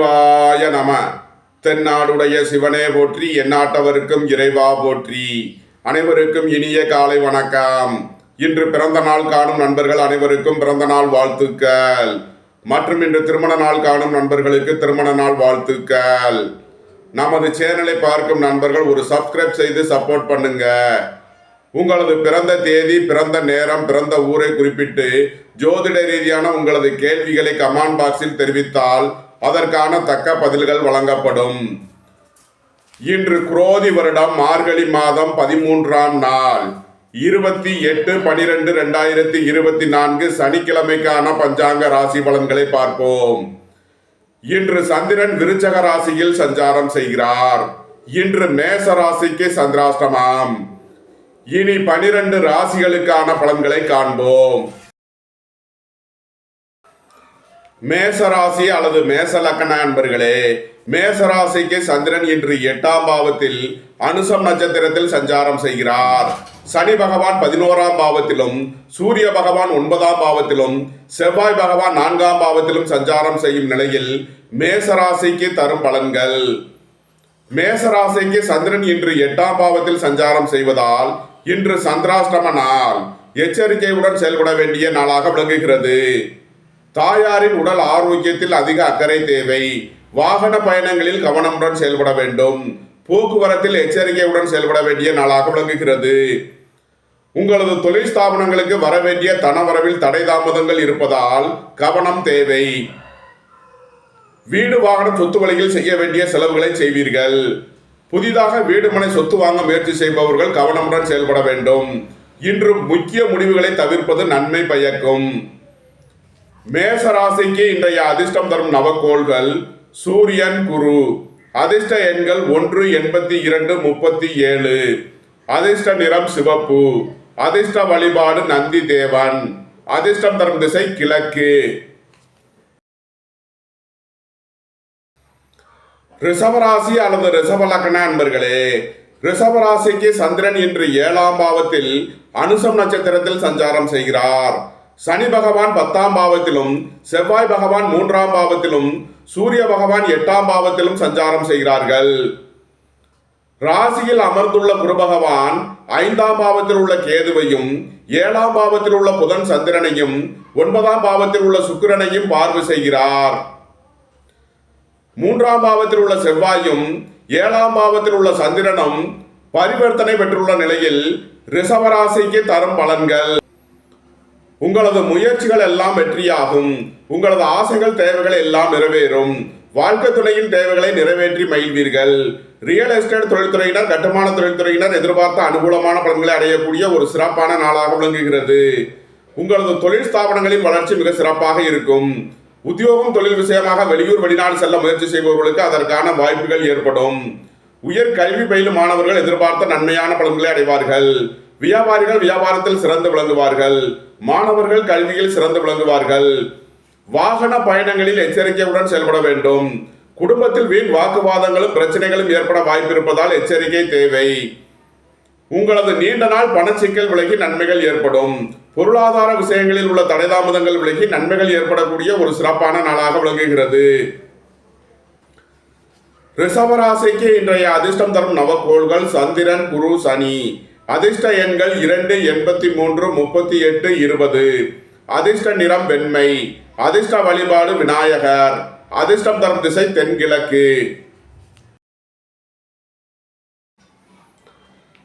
சிவாய நம. தென்னாடுடைய சிவனே போற்றி எந்நாட்டவருக்கும் இறைவா போற்றி. அனைவருக்கும் இனிய காலை வணக்கம். இன்று பிறந்த நாள் காணும் நண்பர்கள் அனைவருக்கும் பிறந்த நாள் வாழ்த்துக்கள். மற்றும் இன்று திருமண நாள் காணும் நண்பர்களுக்கு திருமண நாள் வாழ்த்துக்கள். நமது சேனலை பார்க்கும் நண்பர்கள் ஒரு சப்ஸ்கிரைப் செய்து சப்போர்ட் பண்ணுங்க. உங்களது பிறந்த தேதி பிறந்த நேரம் பிறந்த ஊரை குறிப்பிட்டு ஜோதிட ரீதியான உங்களது கேள்விகளை கமெண்ட் பாக்ஸில் தெரிவித்தால் அதற்கான தக்க பதில்கள் வழங்கப்படும். இன்று குரோதி வருடம் மார்கழி மாதம் பதிமூன்றாம் நாள். இருபத்தி எட்டு பனிரெண்டு ரெண்டாயிரத்தி இருபத்தி நான்கு சனிக்கிழமைக்கான பஞ்சாங்க ராசி பலன்களை பார்ப்போம். இன்று சந்திரன் விருச்சக ராசியில் சஞ்சாரம் செய்கிறார். இன்று மேச ராசிக்கு சந்திராஷ்டமாம். இனி பனிரெண்டு ராசிகளுக்கான பலன்களை காண்போம். மேசராசி அல்லது மேச லக்கண அன்பர்களே மேசராசிக்கு சந்திரன் இன்று எட்டாம் பாவத்தில் அனுசம் நட்சத்திரத்தில் சஞ்சாரம் செய்கிறார். சனி பகவான் பதினோராம் பாவத்திலும் சூரிய பகவான் ஒன்பதாம் பாவத்திலும் செவ்வாய் பகவான் நான்காம் பாவத்திலும் சஞ்சாரம் செய்யும் நிலையில் மேசராசிக்கு தரும் பலன்கள். மேசராசிக்கு சந்திரன் இன்று எட்டாம் பாவத்தில் சஞ்சாரம் செய்வதால் இன்று சந்திராஷ்டம நாள். எச்சரிக்கையுடன் செயல்பட வேண்டிய நாளாக விளங்குகிறது. தாயாரின் உடல் ஆரோக்கியத்தில் அதிக அக்கறை தேவை. வாகன பயணங்களில் கவனமுடன் செயல்பட வேண்டும். போக்குவரத்தில் எச்சரிக்கையுடன் செயல்பட வேண்டிய நாளாக விளங்குகிறது. உங்களது தொழில் ஸ்தாபனங்களுக்கு வர வேண்டிய தனவரவில் தடை தாமதங்கள் இருப்பதால் கவனம் தேவை. வீடு வாகனம் சொத்து வழியில் செய்ய வேண்டிய செலவுகளை செய்வீர்கள். புதிதாக வீடு மனை சொத்து வாங்க முயற்சி செய்பவர்கள் கவனமுடன் செயல்பட வேண்டும். இன்று முக்கிய முடிவுகளை தவிர்ப்பது நன்மை பயக்கும். மேசராசிக்கு இன்றைய அதிர்ஷ்டம் தரும் நவக்கோள்கள் சூரியன் குரு. அதிர்ஷ்ட எண்கள் ஒன்று எண்பத்தி இரண்டு முப்பத்தி ஏழு. அதிர்ஷ்ட நிறம் சிவப்பு. அதிர்ஷ்ட வழிபாடு நந்தி தேவன். அதிர்ஷ்டம் தரும் திசை கிழக்கு. ரிஷபராசி அல்லது ரிஷபலக்கண அன்பர்களே ரிஷபராசிக்கு சந்திரன் இன்று ஏழாம் பாவத்தில் அனுசம் நட்சத்திரத்தில் சஞ்சாரம் செய்கிறார். சனி பகவான் பத்தாம் பாவத்திலும் செவ்வாய் பகவான் மூன்றாம் பாவத்திலும் சூரிய பகவான் எட்டாம் பாவத்திலும் சஞ்சாரம் செய்கிறார்கள். ராசியில் அமர்ந்துள்ள குருபகவான் ஐந்தாம் பாவத்தில் உள்ள கேதுவையும் ஏழாம் பாவத்தில் உள்ள புதன் சந்திரனையும் ஒன்பதாம் பாவத்தில் உள்ள சுக்கிரனையும் பார்வை செய்கிறார். மூன்றாம் பாவத்தில் உள்ள செவ்வாயும் ஏழாம் பாவத்தில் உள்ள சந்திரனும் பரிவர்த்தனை பெற்றுள்ள நிலையில் ரிசவராசிக்கு தரும் பலன்கள். உங்களது முயற்சிகள் எல்லாம் வெற்றியாகும். உங்களது ஆசைகள் தேவைகள் எல்லாம் நிறைவேறும். வாழ்க்கை துணையின் தேவைகளை நிறைவேற்றி மகிழ்வீர்கள். ரியல் எஸ்டேட் தொழில்துறையினர் கட்டுமான தொழில்துறையினர் எதிர்பார்த்த அனுகூலமான பலன்களை அடையக்கூடிய ஒரு சிறப்பான நாளாக விளங்குகிறது. உங்களது தொழில் ஸ்தாபனங்களின் வளர்ச்சி மிக சிறப்பாக இருக்கும். உத்தியோகம் தொழில் விஷயமாக வெளியூர் வெளிநாடு செல்ல முயற்சி செய்பவர்களுக்கு அதற்கான வாய்ப்புகள் ஏற்படும். உயர் கல்வி பயிலும் மாணவர்கள் எதிர்பார்த்த நன்மையான பலன்களை அடைவார்கள். வியாபாரிகள் வியாபாரத்தில் சிறந்து விளங்குவார்கள். மாணவர்கள் கல்வியில் சிறந்து விளங்குவார்கள். வாகன பயணங்களில் எச்சரிக்கையுடன் செயல்பட வேண்டும். குடும்பத்தில் வீண் வாக்குவாதங்களும் பிரச்சனைகளும் ஏற்பட வாய்ப்பிருப்பதால் எச்சரிக்கை தேவை. உங்களது நீண்ட நாள் பணச்சிக்கல் விலகி நன்மைகள் ஏற்படும். பொருளாதார விஷயங்களில் உள்ள தடைதாமதங்கள் விலகி நன்மைகள் ஏற்படக்கூடிய ஒரு சிறப்பான நாளாக விளங்குகிறது. ரிஷபராசிக்கு இன்றைய அதிர்ஷ்டம் தரும் நவக்கோள்கள் சந்திரன் குரு சனி. அதிர்ஷ்ட எண்கள் இரண்டு எண்பத்தி மூன்று முப்பத்தி எட்டு இருபது. அதிர்ஷ்ட நிறம் வெண்மை. அதிர்ஷ்ட வழிபாடு விநாயகர். அதிர்ஷ்டம் தரும் திசை தென்கிழக்கு.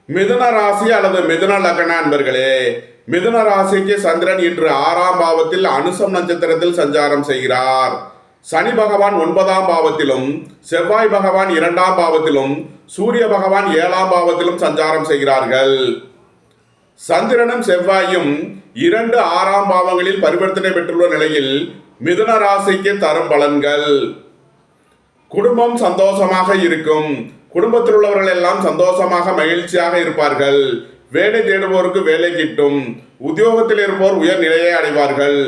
மிதுன ராசி அல்லது மிதுன லக்ன அன்பர்களே மிதுன ராசிக்கு சந்திரன் இன்று ஆறாம் பாவத்தில் அனுசம் நட்சத்திரத்தில் சஞ்சாரம் செய்கிறார். சனி பகவான் ஒன்பதாம் பாவத்திலும் செவ்வாய் பகவான் இரண்டாம் பாவத்திலும் சூரிய பகவான் ஏழாம் பாவத்திலும் சஞ்சாரம் செய்கிறார்கள். சந்திரனும் செவ்வாயும் இரண்டு ஆறாம் பாவங்களில் பரிவர்த்தனை பெற்றுள்ள நிலையில் மிதுன ராசிக்கு தரும் பலன்கள். குடும்பம் சந்தோஷமாக இருக்கும். குடும்பத்தில் உள்ளவர்கள் எல்லாம் சந்தோஷமாக மகிழ்ச்சியாக இருப்பார்கள். வேலை தேடுவோருக்கு வேலை கிட்டும். உத்தியோகத்தில் இருப்போர் உயர் நிலையை அடைவார்கள்.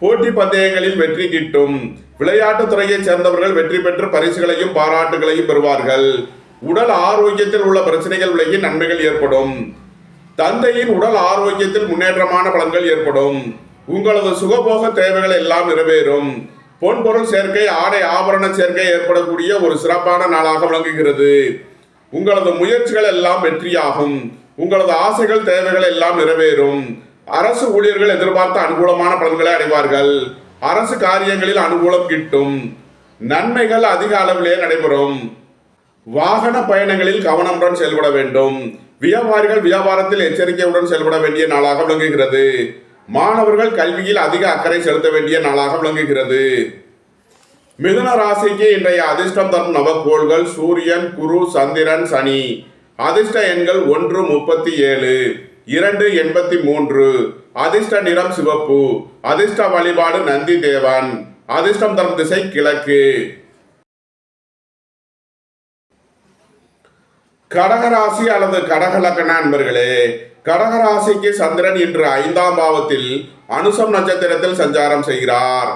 போட்டி பந்தயங்களில் வெற்றி கிட்டும். விளையாட்டுத் துறையைச் சேர்ந்தவர்கள் வெற்றி பெற்று பரிசுகளையும் பாராட்டுகளையும் பெறுவார்கள். உடல் ஆரோக்கியத்தில் உள்ள பிரச்சனைகள் விலகி நன்மைகள் ஏற்படும். தந்தையின் உடல் ஆரோக்கியத்தில் முன்னேற்றமான பலன்கள் ஏற்படும். உங்களது சுகபோக தேவைகள் எல்லாம் நிறைவேறும். பொன் பொருள் சேர்க்கை ஆடை ஆபரண சேர்க்கை ஏற்படக்கூடிய ஒரு சிறப்பான நாளாக விளங்குகிறது. உங்களது முயற்சிகள் எல்லாம் வெற்றியாகும். உங்களது ஆசைகள் தேவைகள் எல்லாம் நிறைவேறும். அரசு ஊழியர்கள் எதிர்பார்த்த அனுகூலமான பலன்களை அடைவார்கள். அரசு காரியங்களில் அனுகூலம் கிட்டும். நன்மைகள் அதிக அளவிலே நடைபெறும். வாகன பயணங்களில் கவனமுடன் செயல்பட வேண்டும். வியாபாரிகள் வியாபாரத்தில் எச்சரிக்கையுடன் செயல்பட வேண்டிய நாளாக விளங்குகிறது. மாணவர்கள் கல்வியில் அதிக அக்கறை செலுத்த வேண்டிய நாளாக விளங்குகிறது. மிதுன ராசிக்கு இன்றைய அதிர்ஷ்டம் தரும் நவக்கோள்கள் சூரியன் குரு சந்திரன் சனி. அதிர்ஷ்ட எண்கள் ஒன்று முப்பத்தி ஏழு. இரண்டு எண்பத்தி மூன்று. அதிர்ஷ்ட நிறம் சிவப்பு. அதிர்ஷ்ட வழிபாடு நந்தி தேவன். அதிர்ஷ்டம் தரும் திசை கிழக்கு. கடகராசி அல்லது கடகலக்கண அன்பர்களே கடகராசிக்கு சந்திரன் இன்று ஐந்தாம் பாவத்தில் அனுசம் நட்சத்திரத்தில் சஞ்சாரம் செய்கிறார்.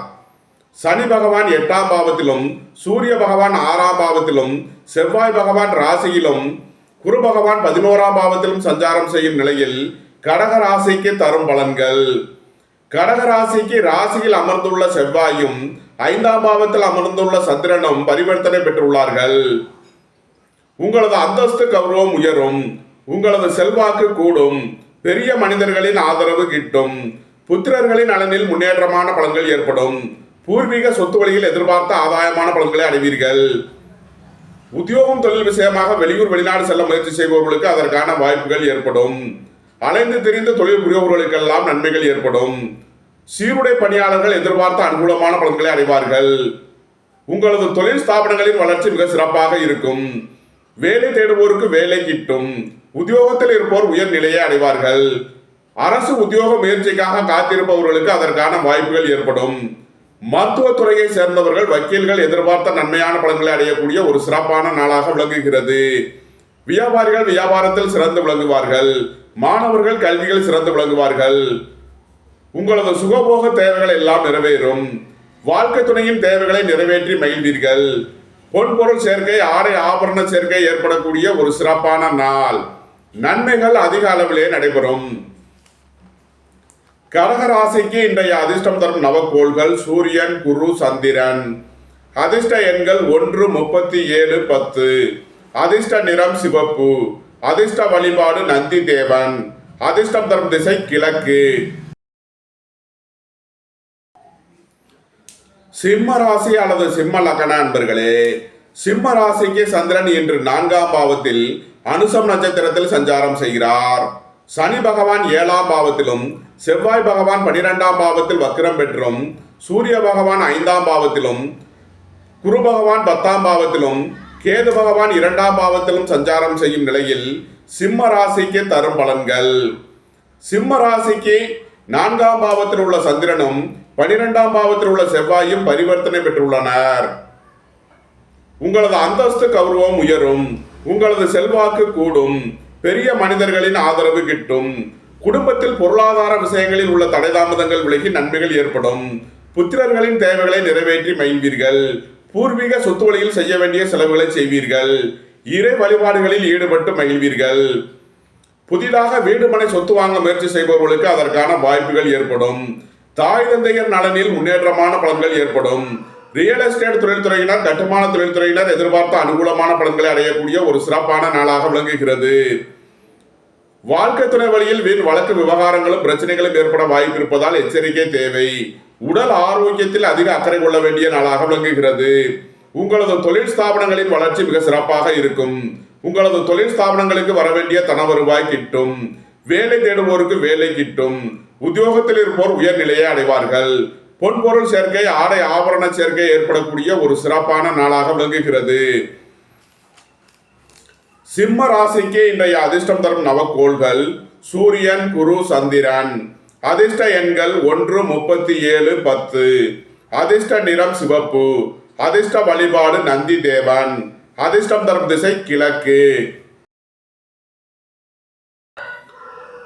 சனி பகவான் எட்டாம் பாவத்திலும் சூரிய பகவான் ஆறாம் பாவத்திலும் செவ்வாய் பகவான் ராசியிலும் குரு பகவான் பதினோராம் பாவத்திலும் சஞ்சாரம் செய்யும் நிலையில் கடக ராசிக்கு தரும் பலன்கள். கடக ராசிக்கு ராசியில் அமர்ந்துள்ள செவ்வாயும் ஐந்தாம் பாவத்தில் அமர்ந்துள்ள சந்திரனும் பரிவர்த்தனை பெற்றுள்ளார்கள். உங்களது அந்தஸ்து கௌரவம் உயரும். உங்களது செல்வாக்கு கூடும். பெரிய மனிதர்களின் ஆதரவு கிட்டும். புத்திரர்களின் நலனில் முன்னேற்றமான பலன்கள் ஏற்படும். பூர்வீக சொத்து வழியில் எதிர்பார்த்த ஆதாயமான பலன்களை அடைவீர்கள். உத்தியோகம் தொழில் விஷயமாக வெளியூர் வெளிநாடு செல்ல முயற்சி செய்பவர்களுக்கு அதற்கான வாய்ப்புகள் ஏற்படும். அலைந்து திரிந்த தொழில் புரியவர்களுக்கெல்லாம் நன்மைகள் ஏற்படும். சீருடை பணியாளர்கள் எதிர்பார்த்த அனுகூலமான பலன்களை அடைவார்கள். உங்களது தொழில் ஸ்தாபனங்களின் வளர்ச்சி மிக சிறப்பாக இருக்கும். வேலை தேடுவோருக்கு வேலை கிட்டும். உத்தியோகத்தில் இருப்போர் உயர்நிலையை அடைவார்கள். அரசு உத்தியோக முயற்சிக்காக காத்திருப்பவர்களுக்கு அதற்கான வாய்ப்புகள் ஏற்படும். மருத்துவத்துறையை சேர்ந்தவர்கள் வக்கீல்கள் எதிர்பார்த்த நன்மையான பலன்களை அடையக்கூடிய ஒரு சிறப்பான நாளாக விளங்குகிறது. வியாபாரிகள் வியாபாரத்தில் சிறந்து விளங்குவார்கள். மாணவர்கள் கல்வியில் சிறந்து விளங்குவார்கள். உங்களது சுகபோக தேவைகள் எல்லாம் நிறைவேறும். வாழ்க்கை துணையின் தேவைகளை நிறைவேற்றி மகிழ்வீர்கள். பொன்பொருள் சேர்க்கை ஆடை ஆபரண சேர்க்கை ஏற்படக்கூடிய ஒரு சிறப்பான நாள். நன்மைகள் அதிக அளவிலே நடைபெறும். கடகராசிக்கு இன்றைய அதிர்ஷ்டம் தரும் நவக்கோள்கள் சூரியன் குரு சந்திரன். அதிர்ஷ்ட எண்கள் ஒன்று முப்பத்தி ஏழு பத்து. அதிர்ஷ்ட நிறம் சிவப்பு. அதிர்ஷ்ட வழிபாடு நந்தி தேவன். அதிர்ஷ்டம் தரும் திசை கிழக்கு. சிம்ம ராசி அல்லது சிம்ம லக்கண அன்பர்களே சிம்ம ராசிக்கு சந்திரன் இன்று நான்காம் பாவத்தில் அனுசம் நட்சத்திரத்தில் சஞ்சாரம் செய்கிறார். சனி பகவான் ஏழாம் பாவத்திலும் செவ்வாய் பகவான் பனிரெண்டாம் பாவத்தில் வக்கிரம் பெற்றும் சூரிய பகவான் ஐந்தாம் பாவத்திலும் குரு பகவான் பத்தாம் பாவத்திலும் கேது பகவான் இரண்டாம் பாவத்திலும் சஞ்சாரம் செய்யும் நிலையில் சிம்ம ராசிக்கு தரும் பலன்கள். சிம்ம ராசிக்கு நான்காம் பாவத்தில் உள்ள சந்திரனும் பனிரெண்டாம் பாவத்தில் உள்ள செவ்வாயும் பரிவர்த்தனை பெற்றுள்ளனர். உங்களது அந்தஸ்து கௌரவம் உயரும் உங்களது செல்வாக்கு கூடும் பெரிய மனிதர்களின் ஆதரவு கிட்டும். குடும்பத்தில் பொருளாதார விஷயங்களில் உள்ள தடைதாமதங்கள் விலகி நன்மைகள் ஏற்படும். புத்திரர்களின் தேவைகளை நிறைவேற்றி மகிழ்வீர்கள். பூர்வீக சொத்து வழியில் செய்ய வேண்டிய செலவுகளை செய்வீர்கள். இறை வழிபாடுகளில் ஈடுபட்டு மகிழ்வீர்கள். புதிதாக வீடு மனை சொத்து வாங்க முயற்சி செய்பவர்களுக்கு அதற்கான வாய்ப்புகள் ஏற்படும். தாய் தந்தையர் நலனில் முன்னேற்றமான பலன்கள் ஏற்படும். ரியல் எஸ்டேட் தொழில்துறையினர் கட்டுமான தொழில்துறையினர் எதிர்பார்த்த அனுகூலமான பலன்களை அடையக்கூடிய ஒரு சிறப்பான நாளாக விளங்குகிறது. வாழ்க்கை துணை வழியில் வீண் வழக்கு விவகாரங்களும் பிரச்சனைகளும் ஏற்பட வாய்ப்பு இருப்பதால் எச்சரிக்கை தேவை. உடல் ஆரோக்கியத்தில் அதிக அக்கறை கொள்ள வேண்டிய நாளாக விளங்குகிறது. உங்களது தொழில் ஸ்தாபனங்களின் வளர்ச்சி மிக சிறப்பாக இருக்கும். உங்களது தொழில் ஸ்தாபனங்களுக்கு வர வேண்டிய தன வருவாய் கிட்டும். வேலை தேடுவோருக்கு வேலை கிட்டும். உத்தியோகத்தில் இருப்போர் உயர்நிலையை அடைவார்கள். பொன்பொருள் சேர்க்கை ஆடை ஆபரண சேர்க்கை ஏற்படக்கூடிய ஒரு சிறப்பான நாளாக விளங்குகிறது. சிம்ம ராசிக்கு இன்றைய அதிர்ஷ்டம் தரும் நவக்கோள்கள் சூரியன் குரு சந்திரன். அதிர்ஷ்ட எண்கள் ஒன்று முப்பத்தி ஏழு பத்து. அதிர்ஷ்ட நிறம் சிவப்பு. அதிர்ஷ்ட வழிபாடு நந்தி தேவன். அதிர்ஷ்டம் தரும் திசை கிழக்கு.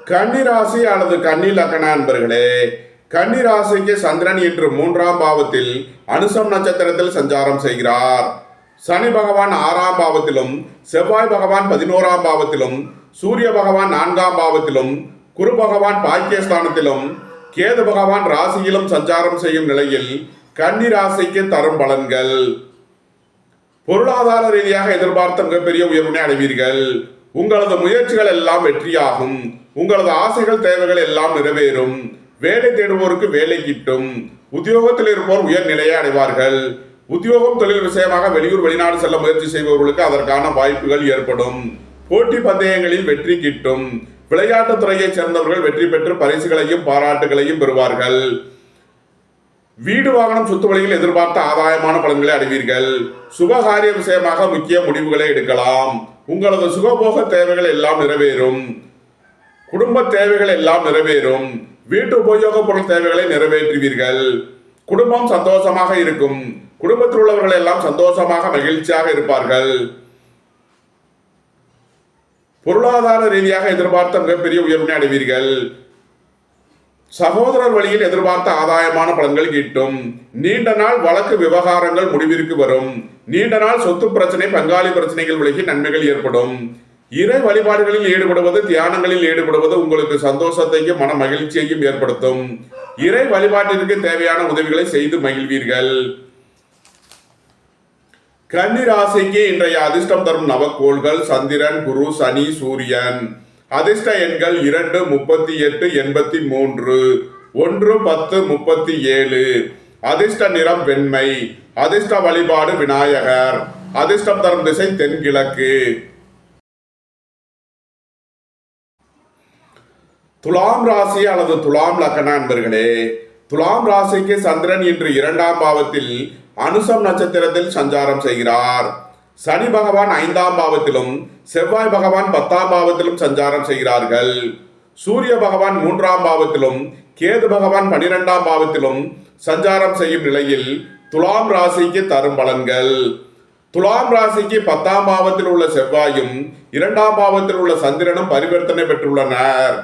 கன்னிராசி அல்லது கன்னி லக்கண அன்பர்களே கன்னிராசிக்கு சந்திரன் இன்று மூன்றாம் பாவத்தில் அனுசம் நட்சத்திரத்தில் சஞ்சாரம் செய்கிறார். சனி பகவான் ஆறாம் பாவத்திலும் செவ்வாய் பகவான் பதினோராம் பாவத்திலும் சூரிய பகவான் நான்காம் பாவத்திலும் குரு பகவான் பாக்கியஸ்தானத்திலும் கேது பகவான் ராசியிலும் சஞ்சாரம் செய்யும் நிலையில் கன்னி ராசிக்கு தரும் பலன்கள். பொருளாதார ரீதியாக எதிர்பார்த்த மிகப்பெரிய உயர்வினை அடைவீர்கள். உங்களது முயற்சிகள் எல்லாம் வெற்றியாகும். உங்களது ஆசைகள் தேவைகள் எல்லாம் நிறைவேறும். வேலை தேடுவோருக்கு வேலை கிட்டும். உத்தியோகத்தில் இருப்போர் உயர்நிலையை அடைவார்கள். உத்தியோகம் தொழில் விஷயமாக வெளியூர் வெளிநாடு செல்ல முயற்சி செய்பவர்களுக்கு அதற்கான வாய்ப்புகள் ஏற்படும். போட்டி பந்தயங்களில் வெற்றி கிட்டும். விளையாட்டுத் துறையைச் சேர்ந்தவர்கள் வெற்றி பெற்று பரிசுகளையும் பாராட்டுகளையும் பெறுவார்கள். வீடு வாகனம் சொத்து வழியில் எதிர்பார்த்த ஆதாயமான பலன்களை அடைவீர்கள். சுபகாரிய விஷயமாக முக்கிய முடிவுகளை எடுக்கலாம். உங்களது சுகபோக தேவைகள் எல்லாம் நிறைவேறும். குடும்ப தேவைகள் எல்லாம் நிறைவேறும். வீட்டு உபயோகப் பொருள் தேவைகளை நிறைவேற்றுவீர்கள். குடும்பம் சந்தோஷமாக இருக்கும். குடும்பத்தில் உள்ளவர்கள் எல்லாம் சந்தோஷமாக மகிழ்ச்சியாக இருப்பார்கள். பொருளாதார ரீதியாக எதிர்பார்த்த மிகப்பெரிய உயர்வினை அடைவீர்கள். சகோதரர் வழியில் எதிர்பார்த்த ஆதாயமான பலன்கள் கிட்டும். நீண்ட நாள் வழக்கு விவகாரங்கள் முடிவிற்கு வரும். நீண்ட நாள் சொத்து பிரச்சனை பங்காளி பிரச்சனைகள் விலகி நன்மைகள் ஏற்படும். இறை வழிபாடுகளில் ஈடுபடுவது தியானங்களில் ஈடுபடுவது உங்களுக்கு சந்தோஷத்தையும் மன மகிழ்ச்சியையும் ஏற்படுத்தும். இறை வழிபாட்டிற்கு தேவையான உதவிகளை செய்து மகிழ்வீர்கள். கன்னி ராசிக்கு இன்றைய அதிர்ஷ்டம் தரும் நவக்கோள்கள் சந்திரன் குரு சனி சூரியன். அதிர்ஷ்ட எண்கள் இரண்டு முப்பத்தி எட்டு எண்பத்தி மூன்று. ஒன்று பத்து முப்பத்தி ஏழு. அதிர்ஷ்ட நிறம் வெண்மை. அதிர்ஷ்ட வழிபாடு விநாயகர். அதிர்ஷ்டம் தரும் திசை தென்கிழக்கு. துலாம் ராசி அல்லது துலாம் லக்கண அன்பர்களே துலாம் ராசிக்கு சந்திரன் இன்று இரண்டாம் பாவத்தில் அனுசம் நட்சத்திரத்தில் சஞ்சாரம் செய்கிறார். சனி பகவான் ஐந்தாம் பாவத்திலும் செவ்வாய் பகவான் பத்தாம் பாவத்திலும் சஞ்சாரம் செய்கிறார்கள். சூரிய பகவான் மூன்றாம் பாவத்திலும் கேது பகவான் பனிரெண்டாம் பாவத்திலும் சஞ்சாரம் செய்யும் நிலையில் துலாம் ராசிக்கு தரும் பலன்கள். துலாம் ராசிக்கு பத்தாம் பாவத்தில் உள்ள செவ்வாயும் இரண்டாம் பாவத்தில் உள்ள சந்திரனும் பரிவர்த்தனை பெற்றுள்ளனர்.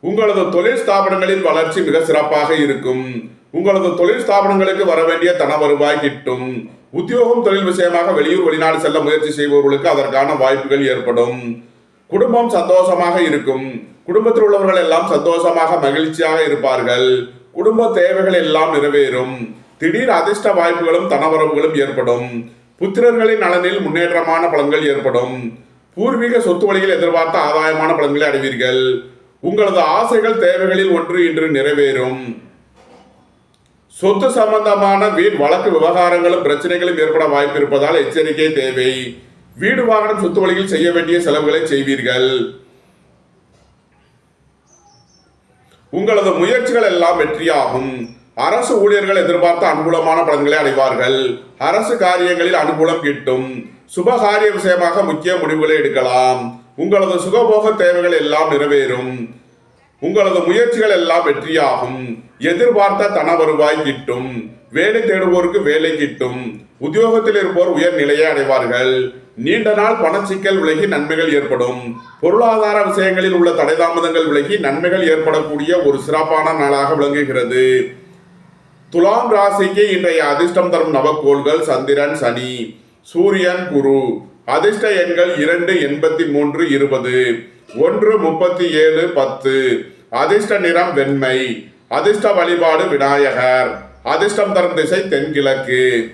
உங்களது தொழில் ஸ்தாபனங்களின் வளர்ச்சி மிக சிறப்பாக இருக்கும். உங்களது தொழில் ஸ்தாபனங்களுக்கு வர வேண்டிய தன வருவாய் கிட்டும். உத்தியோகம் தொழில் விஷயமாக வெளியூர் வெளிநாடு செல்ல முயற்சி செய்பவர்களுக்கு அதற்கான வாய்ப்புகள் ஏற்படும். குடும்பம் சந்தோஷமாக இருக்கும். குடும்பத்தில் உள்ளவர்கள் எல்லாம் சந்தோஷமாக மகிழ்ச்சியாக இருப்பார்கள். குடும்ப தேவைகள் எல்லாம் நிறைவேறும். திடீர் அதிர்ஷ்ட வாய்ப்புகளும் தனவரவுகளும் ஏற்படும். புத்திரர்களின் நலனில் முன்னேற்றமான பலன்கள் ஏற்படும். பூர்வீக சொத்து வழியில் எதிர்பார்த்த ஆதாயமான பலன்களை அடைவீர்கள். உங்களது ஆசைகள் தேவைகளில் ஒன்று இன்று நிறைவேறும். சொத்து சம்பந்தமான வீண் வழக்கு விவகாரங்களும் பிரச்சனைகளும் ஏற்பட வாய்ப்பு இருப்பதால் எச்சரிக்கை தேவை. வீடு வாகனம் சொத்து வழியில் செய்ய வேண்டிய செலவுகளை செய்வீர்கள். உங்களது முயற்சிகள் எல்லாம் வெற்றியாகும். அரசு ஊழியர்கள் எதிர்பார்த்த அனுகூலமான பலன்களை அடைவார்கள். அரசு காரியங்களில் அனுகூலம் கிட்டும். சுபகாரிய விஷயமாக முக்கிய முடிவுகளை எடுக்கலாம். உங்களது சுகபோக தேவைகள் எல்லாம் நிறைவேறும். உங்களது முயற்சிகள் எல்லாம் வெற்றியாகும். எதிர்பார்த்த தன வருவாய் கிட்டும். வேலை தேடுவோருக்கு வேலை கிட்டும். உத்தியோகத்தில் இருப்போர் உயர் நிலையை அடைவார்கள். நீண்ட நாள் பணச்சிக்கல் விலகி நன்மைகள் ஏற்படும். பொருளாதார விஷயங்களில் உள்ள தடைதாமதங்கள் விலகி நன்மைகள் ஏற்படக்கூடிய ஒரு சிறப்பான நாளாக விளங்குகிறது. துலாம் ராசிக்கு இன்றைய அதிர்ஷ்டம் தரும் நவக்கோள்கள் சந்திரன் சனி சூரியன் குரு. அதிர்ஷ்ட எண்கள் இரண்டு எண்பத்தி மூன்று இருபது. ஒன்று முப்பத்தி ஏழு பத்து. அதிர்ஷ்ட நிறம் வெண்மை. அதிர்ஷ்ட வழிபாடு விநாயகர். அதிர்ஷ்டம் தரும் திசை தென்கிழக்கு.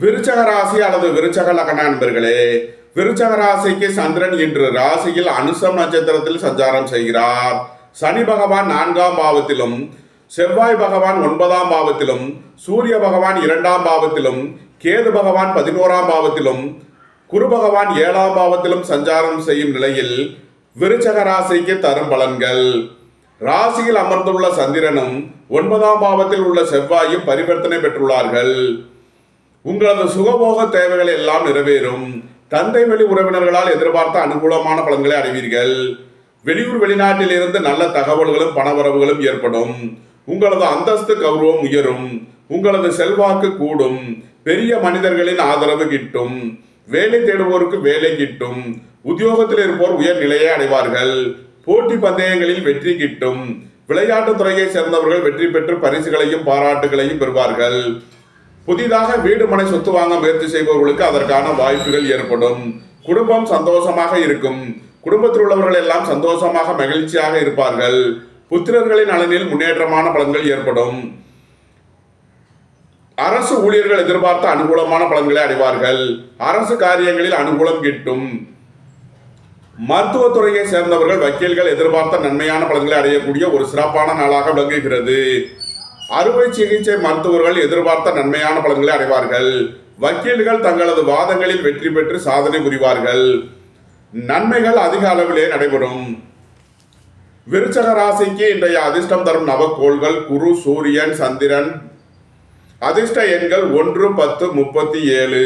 விருச்சக ராசி அல்லது விருச்சக லக்ன நண்பர்களே விருச்சக ராசிக்கு சந்திரன் இன்று ராசியில் அனுசம் நட்சத்திரத்தில் சஞ்சாரம் செய்கிறார். சனி பகவான் நான்காம் பாவத்திலும் செவ்வாய் பகவான் ஒன்பதாம் பாவத்திலும் சூரிய பகவான் இரண்டாம் பாவத்திலும் கேது பகவான் பதினோராம் பாவத்திலும் குரு பகவான் ஏழாம் பாவத்திலும் சஞ்சாரம் செய்யும் நிலையில் விருச்சக ராசிக்கு தரும் பலன்கள். ராசியில் அமர்ந்துள்ள சந்திரனும் ஒன்பதாம் பாவத்தில் உள்ள செவ்வாயும் பரிவர்த்தனை பெற்றுள்ளார்கள். உங்களது சுகபோக தேவைகள் எல்லாம் நிறைவேறும். தந்தை வழி உறவினர்களால் எதிர்பார்த்த அனுகூலமான பலன்களை அடைவீர்கள். வெளியூர் வெளிநாட்டில் இருந்து நல்ல தகவல்களும் பணவரவுகளும் ஏற்படும். உங்களது அந்தஸ்து கௌரவம் உயரும். உங்களது செல்வாக்கு கூடும். பெரிய மனிதர்களின் ஆதரவு கிட்டும். வேலை தேடுவோருக்கு வேலை கிட்டும். உத்தியோகத்தில் இருப்போர் உயர் நிலையை அடைவார்கள். போட்டி பந்தயங்களில் வெற்றி கிட்டும். விளையாட்டுத் துறையை சேர்ந்தவர்கள் வெற்றி பெற்று பரிசுகளையும் பாராட்டுகளையும் பெறுவார்கள். புதிதாக வீடு மனை சொத்து வாங்க முயற்சி செய்பவர்களுக்கு அதற்கான வாய்ப்புகள் ஏற்படும். குடும்பம் சந்தோஷமாக இருக்கும். குடும்பத்தில் உள்ளவர்கள் எல்லாம் சந்தோஷமாக மகிழ்ச்சியாக இருப்பார்கள். புத்திரர்களின் நலனில் முன்னேற்றமான பலன்கள் ஏற்படும். அரசு ஊழியர்கள் எதிர்பார்த்த அனுகூலமான பலன்களை அடைவார்கள். அரசு காரியங்களில் அனுகூலம் கிட்டும். மருத்துவத்துறையை சேர்ந்தவர்கள் வக்கீல்கள் எதிர்பார்த்த நன்மையான பலன்களை அடையக்கூடிய ஒரு சிறப்பான நாளாக விளங்குகிறது. அறுவை சிகிச்சை மருத்துவர்கள் எதிர்பார்த்த நன்மையான பலன்களை அடைவார்கள். வக்கீல்கள் தங்களது வாதங்களில் வெற்றி பெற்று சாதனை புரிவார்கள். நன்மைகள் அதிக அளவிலே நடைபெறும். விருச்சக ராசிக்கு இன்றைய அதிர்ஷ்டம் தரும் நவக்கோள்கள் குரு சூரியன் சந்திரன் அதிர்ஷ்ட எண்கள் ஒன்று பத்து முப்பத்தி ஏழு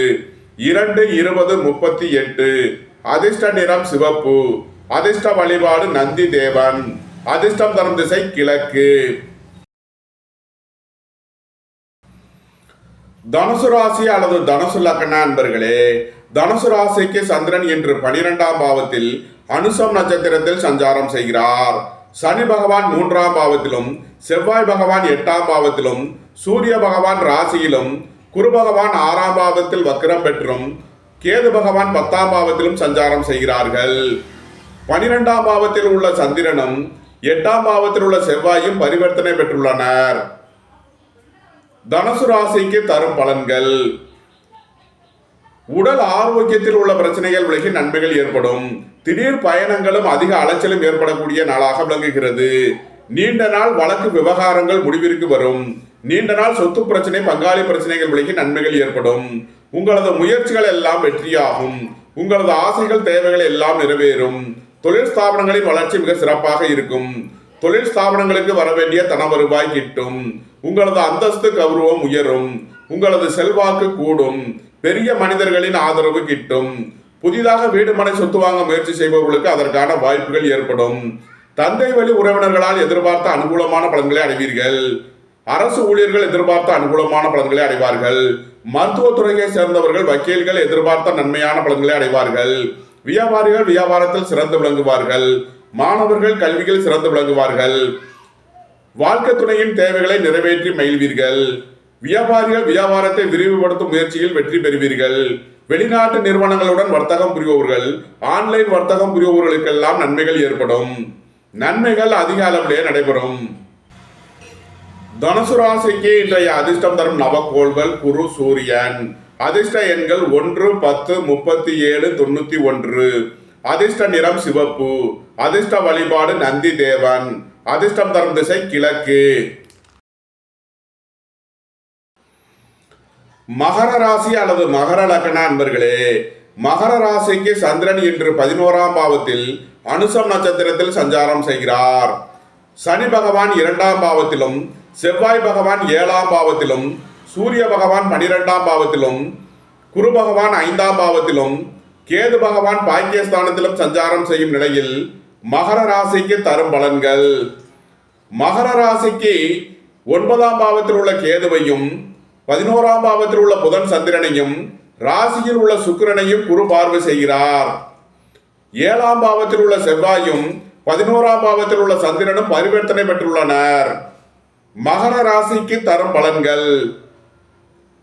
இரண்டு இருபது முப்பத்தி எட்டு. அதிர்ஷ்ட நிறம் சிவப்பு. அதிர்ஷ்ட வழிபாடு நந்தி தேவன். அதிர்ஷ்டம் தரும் திசை கிழக்கு. தனுசு ராசி அல்லது தனுசு லக்ன அன்பர்களே தனுசு ராசிக்கு சந்திரன் இன்று பனிரெண்டாம் பாவத்தில் அனுசம் நட்சத்திரத்தில் சஞ்சாரம் செய்கிறார். சனி பகவான் மூன்றாம் பாவத்திலும் செவ்வாய் பகவான் எட்டாம் பாவத்திலும் சூரிய பகவான் ராசியிலும் குரு பகவான் ஆறாம் பாவத்தில் வக்கிரம் பெற்றும் கேது பகவான் பத்தாம் பாவத்திலும் சஞ்சாரம் செய்கிறார்கள். பனிரெண்டாம் பாவத்தில் உள்ள சந்திரனும் எட்டாம் பாவத்தில் உள்ள செவ்வாயும் பரிவர்த்தனை பெற்றுள்ளனர். தனுசு ராசிக்கு தரும் பலன்கள். உடல் ஆரோக்கியத்தில் உள்ள பிரச்சனைகள் விலகி நன்மைகள் ஏற்படும். திடீர் பயணங்களும் அதிக அலைச்சலும் ஏற்படக்கூடிய நாளாக விளங்குகிறது. நீண்ட நாள் வழக்கு விவகாரங்கள் முடிவிற்கு வரும். நீண்ட நாள் சொத்து பிரச்சனை பங்காளி பிரச்சனைகள் விலகி நன்மைகள் ஏற்படும். உங்களது முயற்சிகள் எல்லாம் வெற்றியாகும். உங்களது ஆசைகள் தேவைகள் எல்லாம் நிறைவேறும். தொழில் ஸ்தாபனங்களின் வளர்ச்சி மிக சிறப்பாக இருக்கும். தொழில் ஸ்தாபனங்களுக்கு வர வேண்டிய தன வருவாய் கிட்டும். உங்களது அந்தஸ்து கௌரவம் உயரும். உங்களது செல்வாக்கு கூடும். பெரிய மனிதர்களின் ஆதரவு கிட்டும். புதிதாக வீடு மனை சொத்து வாங்க முயற்சி செய்பவர்களுக்கு அதற்கான வாய்ப்புகள் ஏற்படும். தந்தை வழி உறவினர்களால் எதிர்பார்த்த அனுகூலமான பலன்களை அடைவீர்கள். அரசு ஊழியர்கள் எதிர்பார்த்த அனுகூலமான பலன்களை அடைவார்கள். மருத்துவத்துறையை சேர்ந்தவர்கள் வக்கீல்கள் எதிர்பார்த்த நன்மையான பலன்களை அடைவார்கள். வியாபாரிகள் வியாபாரத்தில் சிறந்து விளங்குவார்கள். மாணவர்கள் கல்வியில் சிறந்து விளங்குவார்கள். வாழ்க்கை துணையின் தேவைகளை நிறைவேற்றி மகிழ்வீர்கள். வியாபாரிகள் வியாபாரத்தை விரிவுபடுத்தும் முயற்சியில் வெற்றி பெறுவீர்கள். வெளிநாட்டு நிறுவனங்களுடன் வர்த்தகம் புரிபவர்கள் ஆன்லைன் வர்த்தகம் புரிபவர்களுக்கெல்லாம் நன்மைகள் ஏற்படும். நன்மைகள் அதிக அளவிலே நடைபெறும். தனுசு ராசிக்கு இன்றைய அதிர்ஷ்டம் தரும் நவக்கோள்கள் குரு சூரியன். அதிர்ஷ்ட எண்கள் ஒன்று பத்து முப்பத்தி ஏழு தொண்ணூத்தி ஒன்று. அதிர்ஷ்ட நிறம் சிவப்பு. அதிர்ஷ்ட வழிபாடு நந்தி தேவன். அதிர்ஷ்டம் தரும் திசை கிழக்கு. மகர ராசி அல்லது மகர லக்ன அன்பர்களே மகர ராசிக்கு சந்திரன் இன்று பதினோராம் பாவத்தில் அனுசம் நட்சத்திரத்தில் சஞ்சாரம் செய்கிறார். சனி பகவான் இரண்டாம் பாவத்திலும் செவ்வாய் பகவான் ஏழாம் பாவத்திலும் சூரிய பகவான் பனிரெண்டாம் பாவத்திலும் குரு பகவான் ஐந்தாம் பாவத்திலும் கேது பகவான் பாக்கியஸ்தானத்திலும் சஞ்சாரம் செய்யும் நிலையில் மகர ராசிக்கு தரும் பலன்கள். மகர ராசிக்கு ஒன்பதாம் பாவத்தில் உள்ள கேதுவையும் பதினோராம் பாவத்தில் உள்ள புதன் சந்திரனையும் ராசியில் உள்ள சுக்கிரனையும் குரு பார்வை செய்கிறார். ஏழாம் பாவத்தில் உள்ள செவ்வாயும் பதினோராம் பாவத்தில் உள்ள சந்திரனும் பரிவர்த்தனை பெற்றுள்ளனர். மகர ராசிக்கு தரும் பலன்கள்.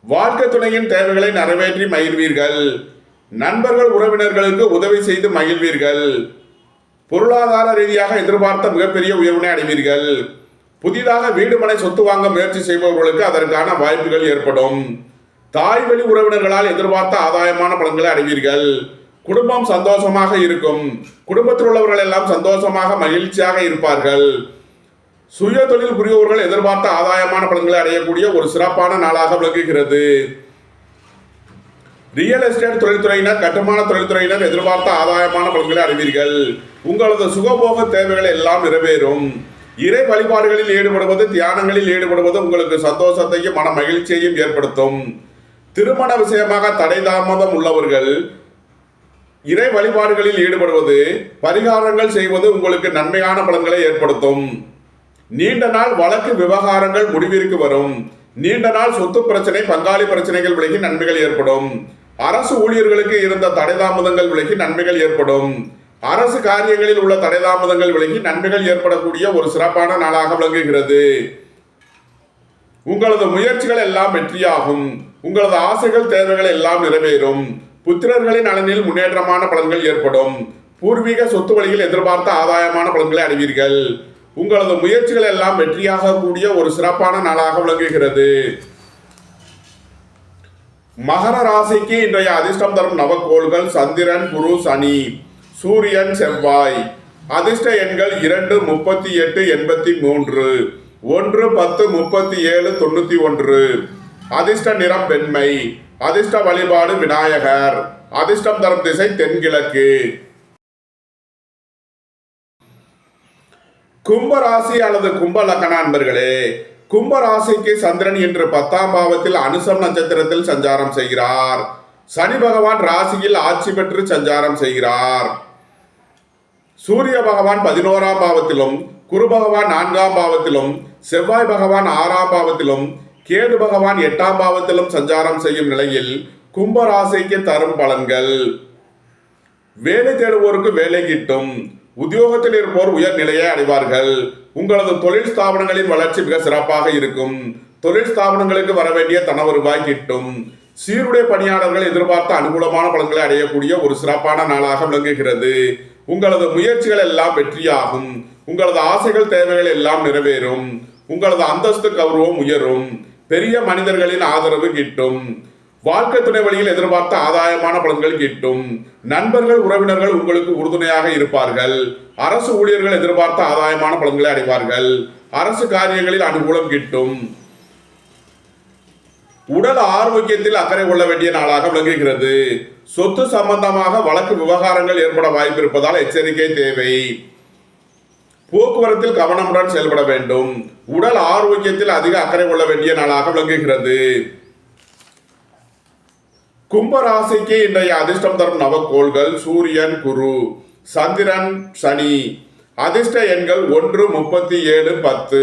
வாழ்க்கை துணையின் தேவைகளை நிறைவேற்றி மகிழ்வீர்கள். நண்பர்கள் உறவினர்களுக்கு உதவி செய்து மகிழ்வீர்கள். பொருளாதார ரீதியாக எதிர்பார்த்த மிகப்பெரிய உயர்வினை அடைவீர்கள். புதிதாக வீடு மனை சொத்து வாங்க முயற்சி செய்பவர்களுக்கு அதற்கான வாய்ப்புகள் ஏற்படும். தாய் வழி உறவினர்களால் எதிர்பார்த்த ஆதாயமான பலன்களை அடைவீர்கள். குடும்பம் சந்தோஷமாக இருக்கும். குடும்பத்தில் உள்ளவர்கள் எல்லாம் சந்தோஷமாக மகிழ்ச்சியாக இருப்பார்கள். சுய தொழில் புரிபவர்கள் எதிர்பார்த்த ஆதாயமான பலன்களை அடையக்கூடிய ஒரு சிறப்பான நாளாக விளங்குகிறது. ரியல் எஸ்டேட் தொழில்துறையினர் கட்டுமான தொழில்துறையினர் எதிர்பார்த்த ஆதாயமான பலன்களை அடைவீர்கள். உங்களது சுகபோக தேவைகள் எல்லாம் நிறைவேறும். இறை வழிபாடுகளில் ஈடுபடுவது தியானங்களில் ஈடுபடுவது உங்களுக்கு சந்தோஷத்தையும் மன மகிழ்ச்சியையும் ஏற்படுத்தும். திருமண விஷயமாக தடை தாமதம் உள்ளவர்கள் இறை வழிபாடுகளில் ஈடுபடுவது பரிகாரங்கள் செய்வது உங்களுக்கு நன்மையான பலன்களை ஏற்படுத்தும். நீண்ட நாள் வழக்கு விவகாரங்கள் முடிவிற்கு வரும். நீண்ட நாள் சொத்து பிரச்சனை பங்காளி பிரச்சனைகள் விலகி நன்மைகள் ஏற்படும். அரசு ஊழியர்களுக்கு இருந்த தடை தாமதங்கள் விலகி நன்மைகள் ஏற்படும். அரசு காரியங்களில் உள்ள தடை தாமதங்கள் விலகி நன்மைகள் ஏற்படக்கூடிய ஒரு சிறப்பான நாளாக விளங்குகிறது. உங்களது முயற்சிகள் எல்லாம் வெற்றியாகும். உங்களது ஆசைகள் தேவைகள் எல்லாம் நிறைவேறும். புத்திரர்களின் நலனில் முன்னேற்றமான பலன்கள் ஏற்படும். பூர்வீக சொத்து வழியில் எதிர்பார்த்த ஆதாயமான பலன்களை அடைவீர்கள். உங்களது முயற்சிகள் எல்லாம் வெற்றியாக கூடிய ஒரு சிறப்பான நாளாக விளங்குகிறது. மகர ராசிக்கு இன்றைய அதிர்ஷ்டம் தரும் நவக்கோள்கள் சந்திரன் குரு சனி சூரியன் செவ்வாய். அதிர்ஷ்ட எண்கள் இரண்டு முப்பத்தி எட்டு எண்பத்தி மூன்று. ஒன்று பத்து முப்பத்தி ஏழு தொண்ணூத்தி ஒன்று. அதிர்ஷ்ட நிறம் வெண்மை. அதிர்ஷ்ட வழிபாடு விநாயகர். அதிர்ஷ்டம் தரும் திசை தென்கிழக்கு. கும்பராசி அல்லது கும்ப லக்கண அன்பர்களே கும்பராசிக்கு சந்திரன் இன்று பத்தாம் பாவத்தில் அனுசம் நட்சத்திரத்தில் சஞ்சாரம் செய்கிறார். சனி பகவான் ராசியில் ஆட்சி பெற்று சஞ்சாரம் செய்கிறார். சூரிய பகவான் பதினோராம் பாவத்திலும் குரு பகவான் நான்காம் பாவத்திலும் செவ்வாய் பகவான் ஆறாம் பாவத்திலும் கேது பகவான் எட்டாம் பாவத்திலும் சஞ்சாரம் செய்யும் நிலையில் கும்பராசிக்கு தரும் பலன்கள். வேலை தேடுவோருக்கு வேலை கிட்டும். உத்தியோகத்தில் இருப்போர் உயர் நிலையை அடைவார்கள். உங்களது தொழில் ஸ்தாபனங்களின் வளர்ச்சி மிக சிறப்பாக இருக்கும். தொழில் ஸ்தாபனங்களுக்கு வர வேண்டிய தன வருவாய் கிட்டும். சீருடை பணியாளர்கள் எதிர்பார்த்த அனுகூலமான பலன்களை அடையக்கூடிய ஒரு சிறப்பான நாளாக விளங்குகிறது. உங்களது முயற்சிகள் எல்லாம் வெற்றியாகும். உங்களது ஆசைகள் தேவைகள் எல்லாம் நிறைவேறும். உங்களது அந்தஸ்து கௌரவம் உயரும். பெரிய மனிதர்களின் ஆதரவு கிட்டும். வாழ்க்கை துணை வழியில் எதிர்பார்த்த ஆதாயமான பலன்கள் கிட்டும். நண்பர்கள் உறவினர்கள் உங்களுக்கு உறுதுணையாக இருப்பார்கள். அரசு ஊழியர்கள் எதிர்பார்த்த ஆதாயமான பலன்களை அடைவார்கள். அரசு காரியங்களில் அனுகூலம் கிட்டும். உடல் ஆரோக்கியத்தில் அக்கறை கொள்ள வேண்டிய நாளாக விளங்குகிறது. சொத்து சம்பந்தமாக வழக்கு விவகாரங்கள் ஏற்பட வாய்ப்பு இருப்பதால் எச்சரிக்கை தேவை. போக்குவரத்தில் கவனமுடன் செயல்பட வேண்டும். உடல் ஆரோக்கியத்தில் அதிக அக்கறை கொள்ள வேண்டிய நாளாக விளங்குகிறது. கும்பராசிக்கு இன்றைய அதிர்ஷ்டம் தரும் நவக்கோள்கள் சூரியன் குரு சந்திரன் சனி. அதிர்ஷ்ட எண்கள் ஒன்று முப்பத்தி ஏழு பத்து.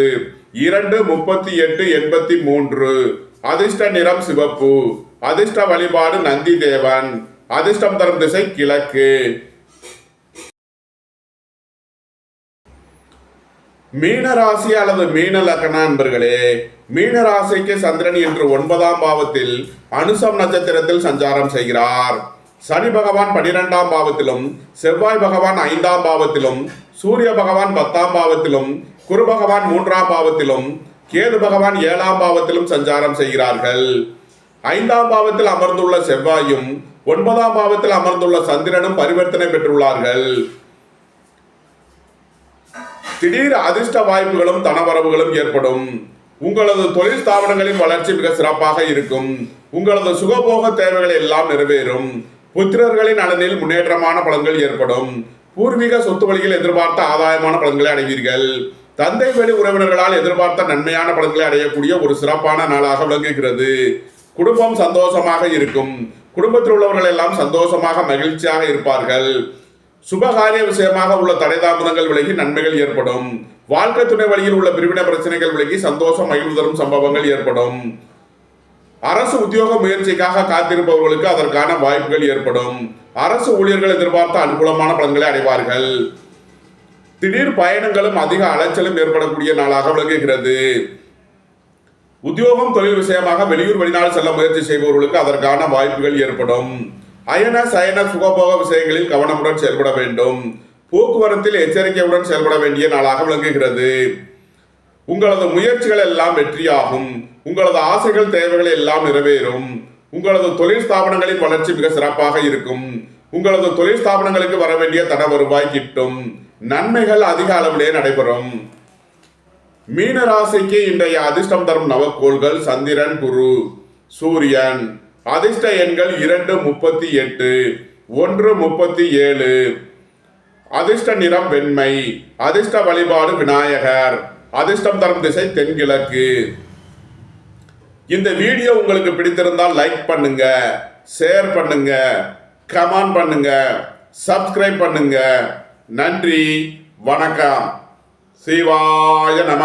இரண்டு முப்பத்தி எட்டு எண்பத்தி மூன்று. அதிர்ஷ்ட நிறம் சிவப்பு. அதிர்ஷ்ட வழிபாடு நந்தி தேவன் அதிர்ஷ்டம் தரும் திசை கிழக்கு. மீனராசி அல்லது மீன லக்ன அன்பர்களே மீன ராசிக்கு சந்திரன் இன்று ஒன்பதாம் பாவத்தில் அனுசம் நட்சத்திரத்தில் சஞ்சாரம் செய்கிறார். சனி பகவான் பனிரெண்டாம் பாவத்திலும் செவ்வாய் பகவான் ஐந்தாம் பாவத்திலும் சூரிய பகவான் பத்தாம் பாவத்திலும் குரு பகவான் மூன்றாம் பாவத்திலும் கேது பகவான் ஏழாம் பாவத்திலும் சஞ்சாரம் செய்கிறார்கள். ஐந்தாம் பாவத்தில் அமர்ந்துள்ள செவ்வாயும் ஒன்பதாம் பாவத்தில் அமர்ந்துள்ள சந்திரனும் பரிவர்த்தனை பெற்றுள்ளார்கள். திடீர் அதிர்ஷ்ட வாய்ப்புகளும் தனவரவுகளும் ஏற்படும். உங்களது தொழில் ஸ்தாபனங்களின் வளர்ச்சி மிக சிறப்பாக இருக்கும். உங்களது சுகபோக தேவைகள் எல்லாம் நிறைவேறும். புத்திரர்களின் நலனில் முன்னேற்றமான பலன்கள் ஏற்படும். பூர்வீக சொத்து வழியில் எதிர்பார்த்த ஆதாயமான பலன்களை அடைவீர்கள். தந்தை வழி உறவினர்களால் எதிர்பார்த்த நன்மையான பலன்களை அடையக்கூடிய ஒரு சிறப்பான நாளாக விளங்குகிறது. குடும்பம் சந்தோஷமாக இருக்கும். குடும்பத்தில் உள்ளவர்கள் எல்லாம் சந்தோஷமாக மகிழ்ச்சியாக இருப்பார்கள். சுபகாரிய விஷயமாக உள்ள தடை தாமதங்கள் விலகி நன்மைகள் ஏற்படும். வாழ்க்கை துணை வழியில் உள்ள பிரிவினை பிரச்சனைகள் விலகி சந்தோஷம் மகிழ்வு தரும் சம்பவங்கள் ஏற்படும். அரசு உத்தியோக முயற்சிக்காக காத்திருப்பவர்களுக்கு அதற்கான வாய்ப்புகள் ஏற்படும். அரசு ஊழியர்கள் எதிர்பார்த்த அனுகூலமான பலன்களை அடைவார்கள். திடீர் பயணங்களும் அதிக அலைச்சலும் ஏற்படக்கூடிய நாளாக விளங்குகிறது. உத்தியோகம் தொழில் விஷயமாக வெளியூர் வெளிநாடு செல்ல முயற்சி செய்பவர்களுக்கு அதற்கான வாய்ப்புகள் ஏற்படும். அயன சயன சுகபோக விஷயங்களில் கவனமுடன் செயல்பட வேண்டும். போக்குவரத்தில் எச்சரிக்கையுடன் செயல்பட வேண்டிய நாளாக விளங்குகிறது. உங்களது முயற்சிகள் எல்லாம் வெற்றியாகும். உங்களது ஆசைகள் தேவைகள் எல்லாம் நிறைவேறும். உங்களது தொழில் ஸ்தாபனங்களின் வளர்ச்சி மிக சிறப்பாக இருக்கும். உங்களது தொழில் ஸ்தாபனங்களுக்கு வர வேண்டிய தட வருவாய் கிட்டும். நன்மைகள் அதிக அளவிலே நடைபெறும். மீன ராசிக்கு இன்றைய அதிர்ஷ்டம் தரும் நவக்கோள்கள் சந்திரன் குரு சூரியன். அதிர்ஷ்ட எண்கள் இரண்டு முப்பத்தி எட்டு ஒன்று முப்பத்தி ஏழு. அதிர்ஷ்ட நிறம் வெண்மை அதிர்ஷ்ட வழிபாடு விநாயகர் அதிர்ஷ்டம் தரும் திசை தென்கிழக்கு. இந்த வீடியோ உங்களுக்கு பிடித்திருந்தால் லைக் பண்ணுங்க ஷேர் பண்ணுங்க கமெண்ட் பண்ணுங்க சப்ஸ்கிரைப் பண்ணுங்க. நன்றி வணக்கம். சிவாய நம.